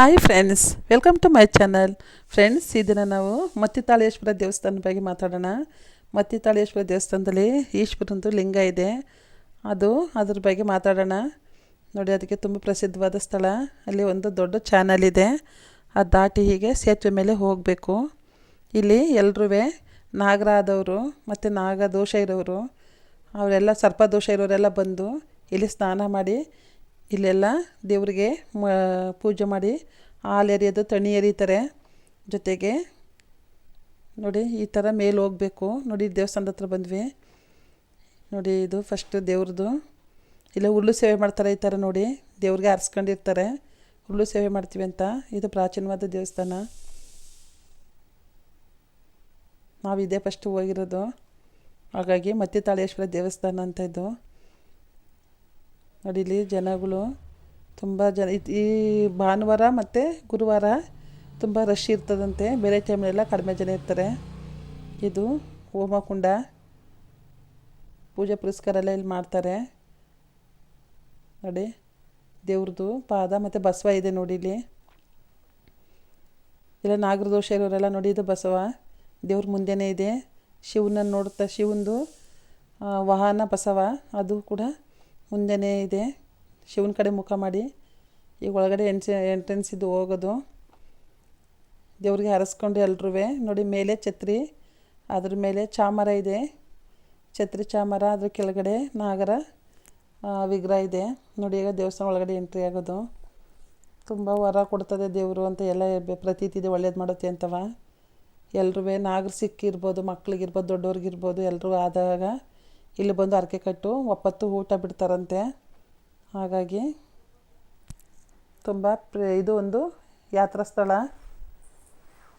Hi friends welcome to my channel friends ಈ ದಿನ ನಾವು ಮತ್ತಿತಾಳೇಶ್ವರ ದೇವಸ್ಥಾನದ ಬಗ್ಗೆ ಮಾತಾಡೋಣ. ಮತ್ತಿತಾಳೇಶ್ವರ ದೇವಸ್ಥಾನದಲ್ಲಿ ಈಶ್ವರಂದು ಲಿಂಗ ಇದೆ. ಅದು ಅದ್ರ ಬಗ್ಗೆ ಮಾತಾಡೋಣ. ನೋಡಿ, ಅದಕ್ಕೆ ತುಂಬ ಪ್ರಸಿದ್ಧವಾದ ಸ್ಥಳ. ಅಲ್ಲಿ ಒಂದು ದೊಡ್ಡ ಚಾನಲ್ ಇದೆ. ಅದು ದಾಟಿ ಹೀಗೆ ಸೇತುವೆ ಮೇಲೆ ಹೋಗಬೇಕು. ಇಲ್ಲಿ ಎಲ್ಲರೂ ನಾಗರಾದವರು ಮತ್ತು ನಾಗ ದೋಷ ಇರೋರು, ಅವರೆಲ್ಲ ಸರ್ಪದೋಷ ಇರೋರೆಲ್ಲ ಬಂದು ಇಲ್ಲಿ ಸ್ನಾನ ಮಾಡಿ ಇಲ್ಲೆಲ್ಲ ದೇವರಿಗೆ ಮ, ಪೂಜೆ ಮಾಡಿ ಹಾಲು ಎರಿಯೋದು ತಣಿ ಎರಿತಾರೆ. ಜೊತೆಗೆ ನೋಡಿ, ಈ ಥರ ಮೇಲೆ ಹೋಗಬೇಕು. ನೋಡಿ, ದೇವಸ್ಥಾನದ ಹತ್ರ ಬಂದ್ವಿ. ನೋಡಿ, ಇದು ಫಸ್ಟು ದೇವ್ರದ್ದು ಇಲ್ಲ ಹುಲ್ಲು ಸೇವೆ ಮಾಡ್ತಾರೆ ಈ ಥರ ನೋಡಿ. ದೇವ್ರಿಗೆ ಹರಿಸ್ಕೊಂಡಿರ್ತಾರೆ ಹುಲ್ಲು ಸೇವೆ ಮಾಡ್ತೀವಿ ಅಂತ. ಇದು ಪ್ರಾಚೀನವಾದ ದೇವಸ್ಥಾನ. ನಾವು ಇದೇ ಫಸ್ಟು ಹೋಗಿರೋದು. ಹಾಗಾಗಿ ಮತ್ತೆ ತಾಳೇಶ್ವರ ದೇವಸ್ಥಾನ ಅಂತ ಇದು. ನೋಡಿ ಇಲ್ಲಿ ಜನಗಳು ತುಂಬ ಜನ, ಈ ಭಾನುವಾರ ಮತ್ತು ಗುರುವಾರ ತುಂಬ ರಶ್ ಇರ್ತದಂತೆ. ಬೇರೆ ಟೈಮ್ನೆಲ್ಲ ಕಡಿಮೆ ಜನ ಇರ್ತಾರೆ. ಇದು ಹೋಮಕುಂಡ. ಪೂಜೆ ಪುರಸ್ಕಾರ ಎಲ್ಲ ಇಲ್ಲಿ ಮಾಡ್ತಾರೆ. ನೋಡಿ, ದೇವ್ರದ್ದು ಪಾದ ಮತ್ತು ಬಸವ ಇದೆ ನೋಡಿ ಇಲ್ಲಿ. ಇಲ್ಲ ನಾಗರದೋಷ ಇರೋರೆಲ್ಲ ನೋಡಿ ಇದು ಬಸವ. ದೇವ್ರ ಮುಂದೆನೇ ಇದೆ. ಶಿವನ ನೋಡ್ತಾ ಶಿವಂದು ವಾಹನ ಬಸವ. ಅದು ಕೂಡ ಮುಂದೆನೇ ಇದೆ. ಶಿವನ ಕಡೆ ಮುಖ ಮಾಡಿ. ಈಗ ಒಳಗಡೆ ಎಂಟ್ಸ್ ಎಂಟ್ರೆನ್ಸ್ ಇದು ಹೋಗೋದು. ದೇವ್ರಿಗೆ ಹರಸ್ಕೊಂಡು ಎಲ್ರೂ ನೋಡಿ, ಮೇಲೆ ಛತ್ರಿ, ಅದ್ರ ಮೇಲೆ ಚಾಮರ ಇದೆ. ಛತ್ರಿ, ಚಾಮರ, ಅದ್ರ ಕೆಳಗಡೆ ನಾಗರ ವಿಗ್ರಹ ಇದೆ. ನೋಡಿ, ಈಗ ದೇವಸ್ಥಾನ ಒಳಗಡೆ ಎಂಟ್ರಿ ಆಗೋದು. ತುಂಬ ವರ ಕೊಡ್ತದೆ ದೇವರು ಅಂತ ಎಲ್ಲ ಪ್ರತೀತಿ ಇದೆ. ಒಳ್ಳೇದು ಮಾಡುತ್ತೆ ಅಂತವ. ಎಲ್ಲರೂ ನಾಗರ ಸಿಕ್ಕಿರ್ಬೋದು, ಮಕ್ಳಿಗಿರ್ಬೋದು ದೊಡ್ಡವ್ರಿಗಿರ್ಬೋದು ಎಲ್ಲರೂ ಆದಾಗ ಇಲ್ಲಿ ಬಂದು ಅರಕೆ ಕಟ್ಟು, ಒಪ್ಪತ್ತು ಊಟ ಬಿಡ್ತಾರಂತೆ. ಹಾಗಾಗಿ ತುಂಬ ಪ್ರ, ಇದು ಒಂದು ಯಾತ್ರಾ ಸ್ಥಳ.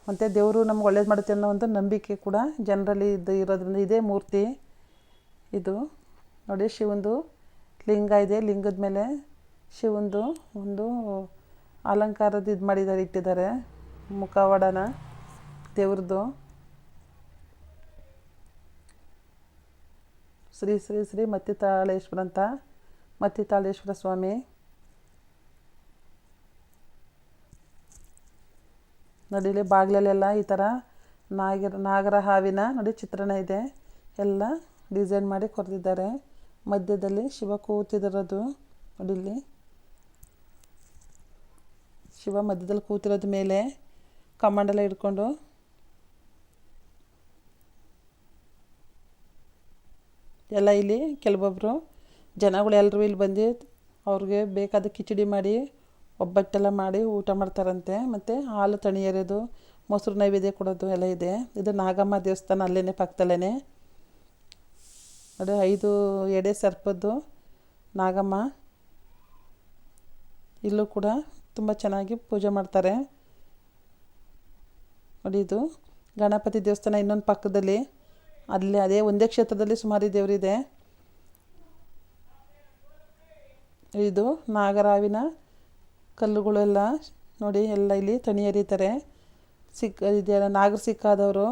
ಮತ್ತು ದೇವರು ನಮ್ಗೆ ಒಳ್ಳೇದು ಮಾಡುತ್ತೆ ಅನ್ನೋ ಒಂದು ನಂಬಿಕೆ ಕೂಡ ಜನರಲ್ಲಿ ಇದು ಇರೋದ್ರಿಂದ ಇದೇ ಮೂರ್ತಿ ಇದು. ನೋಡಿ, ಶಿವಂದು ಲಿಂಗ ಇದೆ. ಲಿಂಗದ ಮೇಲೆ ಶಿವಂದು ಒಂದು ಅಲಂಕಾರದ ಇದು ಮಾಡಿದ್ದಾರೆ, ಇಟ್ಟಿದ್ದಾರೆ. ಮುಖವಾಡನ ದೇವ್ರದ್ದು. ಶ್ರೀ ಶ್ರೀ ಶ್ರೀ ಮತ್ತಿತಾಳೇಶ್ವರ ಅಂತ. ಮತ್ತಿತಾಳೇಶ್ವರ ಸ್ವಾಮಿ. ನೋಡಿ ಇಲ್ಲಿ ಬಾಗಿಲಲ್ಲೆಲ್ಲ ಈ ಥರ ನಾಗರ ನಾಗರ ಹಾವಿನ ನೋಡಿ ಚಿತ್ರಣ ಇದೆ. ಎಲ್ಲ ಡಿಸೈನ್ ಮಾಡಿ ಕೊರೆದಿದ್ದಾರೆ ಮಧ್ಯದಲ್ಲಿ ಶಿವ ಕೂತಿದಿರೋದು ನೋಡಿ ಇಲ್ಲಿ ಶಿವ ಮಧ್ಯದಲ್ಲಿ ಕೂತಿರೋದು ಮೇಲೆ ಕಮಂಡಲ ಹಿಡ್ಕೊಂಡು ಎಲ್ಲ ಇಲ್ಲಿ ಕೆಲವೊಬ್ಬರು ಜನಗಳು ಎಲ್ಲರೂ ಇಲ್ಲಿ ಬಂದು ಅವ್ರಿಗೆ ಬೇಕಾದ ಕಿಚಡಿ ಮಾಡಿ, ಒಬ್ಬಟ್ಟೆಲ್ಲ ಮಾಡಿ ಊಟ ಮಾಡ್ತಾರಂತೆ. ಮತ್ತು ಹಾಲು ತಣಿ ಎರೆಯೋದು ಮೊಸರು ನೈವೇದ್ಯ ಕೊಡೋದು ಎಲ್ಲ ಇದೆ. ಇದು ನಾಗಮ್ಮ ದೇವಸ್ಥಾನ ಅಲ್ಲೇ ಪಕ್ಕದಲ್ಲೇ ನೋಡಿ, ಐದು ಎಡೆ ಸರ್ಪದ್ದು ನಾಗಮ್ಮ. ಇಲ್ಲೂ ಕೂಡ ತುಂಬ ಚೆನ್ನಾಗಿ ಪೂಜೆ ಮಾಡ್ತಾರೆ. ನೋಡಿ, ಇದು ಗಣಪತಿ ದೇವಸ್ಥಾನ ಇನ್ನೊಂದು ಪಕ್ಕದಲ್ಲಿ. ಅಲ್ಲಿ ಅದೇ ಒಂದೇ ಕ್ಷೇತ್ರದಲ್ಲಿ ಸುಮಾರು ದೇವರಿದೆ. ಇದು ನಾಗರಾವಿನ ಕಲ್ಲುಗಳೆಲ್ಲ ನೋಡಿ ಎಲ್ಲ ಇಲ್ಲಿ ತಣಿ ಎರೀತಾರೆ ಸಿಕ್ಕ ಇದೆಲ್ಲ ನಾಗರ ಸಿಕ್ಕಾದವರು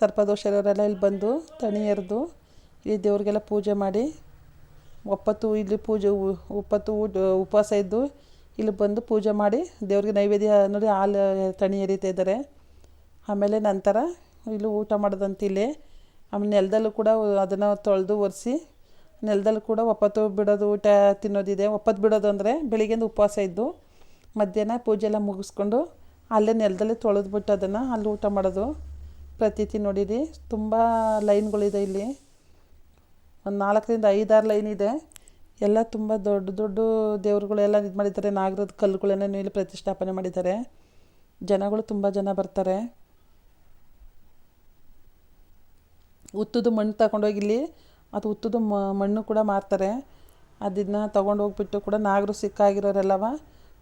ಸರ್ಪದೋಷರವರೆಲ್ಲ ಇಲ್ಲಿ ಬಂದು ತಣಿ ಎರೆದು ಇಲ್ಲಿ ದೇವ್ರಿಗೆಲ್ಲ ಪೂಜೆ ಮಾಡಿ ಒಪ್ಪತ್ತು ಇಲ್ಲಿ ಪೂಜೆ ಒಪ್ಪತ್ತು ಉಪವಾಸ ಇದ್ದು ಇಲ್ಲಿ ಬಂದು ಪೂಜೆ ಮಾಡಿ ದೇವ್ರಿಗೆ ನೈವೇದ್ಯ ನೋಡಿ ಹಾಲು ತಣಿ ಎರಿತಾ ಇದ್ದಾರೆ. ಆಮೇಲೆ ನಂತರ ಇಲ್ಲಿ ಊಟ ಮಾಡೋದಂತ ಇಲ್ಲಿ. ಆಮೇಲೆ ನೆಲದಲ್ಲೂ ಕೂಡ ಅದನ್ನು ತೊಳೆದು ಒರೆಸಿ, ನೆಲದಲ್ಲೂ ಕೂಡ ಒಪ್ಪತ್ತು ಬಿಡೋದು ಊಟ ತಿನ್ನೋದಿದೆ. ಒಪ್ಪತ್ತು ಬಿಡೋದು ಅಂದರೆ ಬೆಳಿಗ್ಗೆಯಿಂದ ಉಪವಾಸ ಇದ್ದು, ಮಧ್ಯಾಹ್ನ ಪೂಜೆ ಎಲ್ಲ ಮುಗಿಸ್ಕೊಂಡು ಅಲ್ಲೇ ನೆಲದಲ್ಲೇ ತೊಳೆದ್ಬಿಟ್ಟು ಅದನ್ನು ಅಲ್ಲಿ ಊಟ ಮಾಡೋದು. ಪ್ರತೀತಿ ನೋಡಿರಿ, ತುಂಬ ಲೈನ್ಗಳಿದೆ ಇಲ್ಲಿ. ಒಂದು ನಾಲ್ಕರಿಂದ ಐದಾರು ಲೈನ್ ಇದೆ. ಎಲ್ಲ ತುಂಬ ದೊಡ್ಡ ದೊಡ್ಡ ದೇವ್ರುಗಳೆಲ್ಲ ಇದು ಮಾಡಿದ್ದಾರೆ. ನಾಗರದ ಕಲ್ಲುಗಳನ್ನ ಇಲ್ಲಿ ಪ್ರತಿಷ್ಠಾಪನೆ ಮಾಡಿದ್ದಾರೆ. ಜನಗಳು ತುಂಬ ಜನ ಬರ್ತಾರೆ. ಉತ್ತುದು ಮಣ್ಣು ತಗೊಂಡೋಗಿ ಇಲ್ಲಿ, ಅದು ಉತ್ತುದು ಮಣ್ಣು ಕೂಡ ಮಾರ್ತಾರೆ. ಅದನ್ನ ತೊಗೊಂಡೋಗ್ಬಿಟ್ಟು ಕೂಡ ನಾಗರು ಸಿಕ್ಕಾಗಿರೋರೆಲ್ಲವ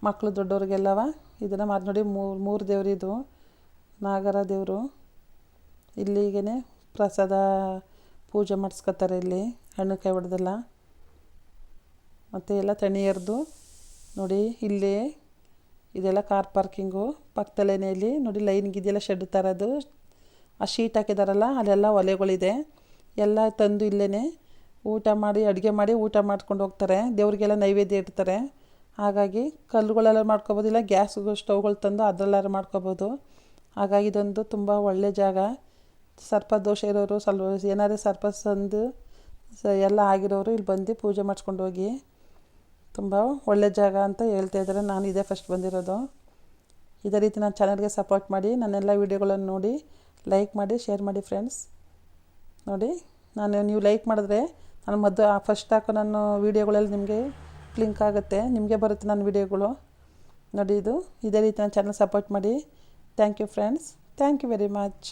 ಮಕ್ಕಳು ದೊಡ್ಡವ್ರಿಗೆಲ್ಲವ ಇದನ್ನು ಮಾರಿ ನೋಡಿ ಮೂರು ಮೂರು ದೇವ್ರಿದು ನಾಗರ ದೇವರು. ಇಲ್ಲಿಗೇ ಪ್ರಸಾದ ಪೂಜೆ ಮಾಡಿಸ್ಕೊತಾರೆ ಇಲ್ಲಿ, ಹಣ್ಣು ಕೈ ಹೊಡೆದೆಲ್ಲ ಮತ್ತು ಎಲ್ಲ ತಣಿಯರ್ದು, ನೋಡಿ ಇಲ್ಲಿ, ಇದೆಲ್ಲ ಕಾರ್ ಪಾರ್ಕಿಂಗು ಪಕ್ಕದಲ್ಲೇನೇ ಇಲ್ಲಿ, ನೋಡಿ ಲೈನ್ಗೆ ಇದೆಲ್ಲ ಶೆಡ್ ಥರದ್ದು ಆ ಶೀಟ್ ಹಾಕಿದಾರಲ್ಲ, ಅಲ್ಲೆಲ್ಲ ಒಲೆಗಳಿದೆ. ಎಲ್ಲ ತಂದು ಇಲ್ಲೇ ಊಟ ಮಾಡಿ, ಅಡುಗೆ ಮಾಡಿ ಊಟ ಮಾಡ್ಕೊಂಡು ಹೋಗ್ತಾರೆ. ದೇವರಿಗೆಲ್ಲ ನೈವೇದ್ಯ ಇಡ್ತಾರೆ. ಹಾಗಾಗಿ ಕಲ್ಲುಗಳೆಲ್ಲ ಮಾಡ್ಕೊಬೋದು, ಇಲ್ಲ ಗ್ಯಾಸ್ ಸ್ಟವ್ಗಳು ತಂದು ಅದರಲ್ಲಾರು ಮಾಡ್ಕೊಬೋದು. ಹಾಗಾಗಿ ಇದೊಂದು ತುಂಬ ಒಳ್ಳೆ ಜಾಗ. ಸರ್ಪ ದೋಷ ಇರೋರು ಸ್ವಲ್ಪ ಏನಾದ್ರು ಸರ್ಪ ಸಂದು ಎಲ್ಲ ಆಗಿರೋರು ಇಲ್ಲಿ ಬಂದು ಪೂಜೆ ಮಾಡಿಸ್ಕೊಂಡು ಹೋಗಿ. ತುಂಬ ಒಳ್ಳೆ ಜಾಗ ಅಂತ ಹೇಳ್ತಾ ಇದ್ದಾರೆ. ನಾನು ಇದೇ ಫಸ್ಟ್ ಬಂದಿರೋದು. ಇದೇ ರೀತಿ ನನ್ನ ಚಾನಲ್ಗೆ ಸಪೋರ್ಟ್ ಮಾಡಿ, ನನ್ನೆಲ್ಲ ವೀಡಿಯೋಗಳನ್ನು ನೋಡಿ ಲೈಕ್ ಮಾಡಿ ಶೇರ್ ಮಾಡಿ ಫ್ರೆಂಡ್ಸ್ ನೋಡಿ, ನಾನು ನೀವು ಲೈಕ್ ಮಾಡಿದ್ರೆ ನಾನು ಮದ್ದು ಫಸ್ಟ್ ಹಾಕೋ ನಾನು ವೀಡಿಯೋಗಳಲ್ಲಿ ನಿಮಗೆ ಲಿಂಕ್ ಆಗುತ್ತೆ. ನಿಮಗೆ ಬರುತ್ತೆ ನನ್ನ ವೀಡಿಯೋಗಳು ನೋಡಿ ಇದು, ಇದೇ ರೀತಿ ನನ್ನ ಚಾನಲ್ ಸಪೋರ್ಟ್ ಮಾಡಿ. Thank you friends thank you very much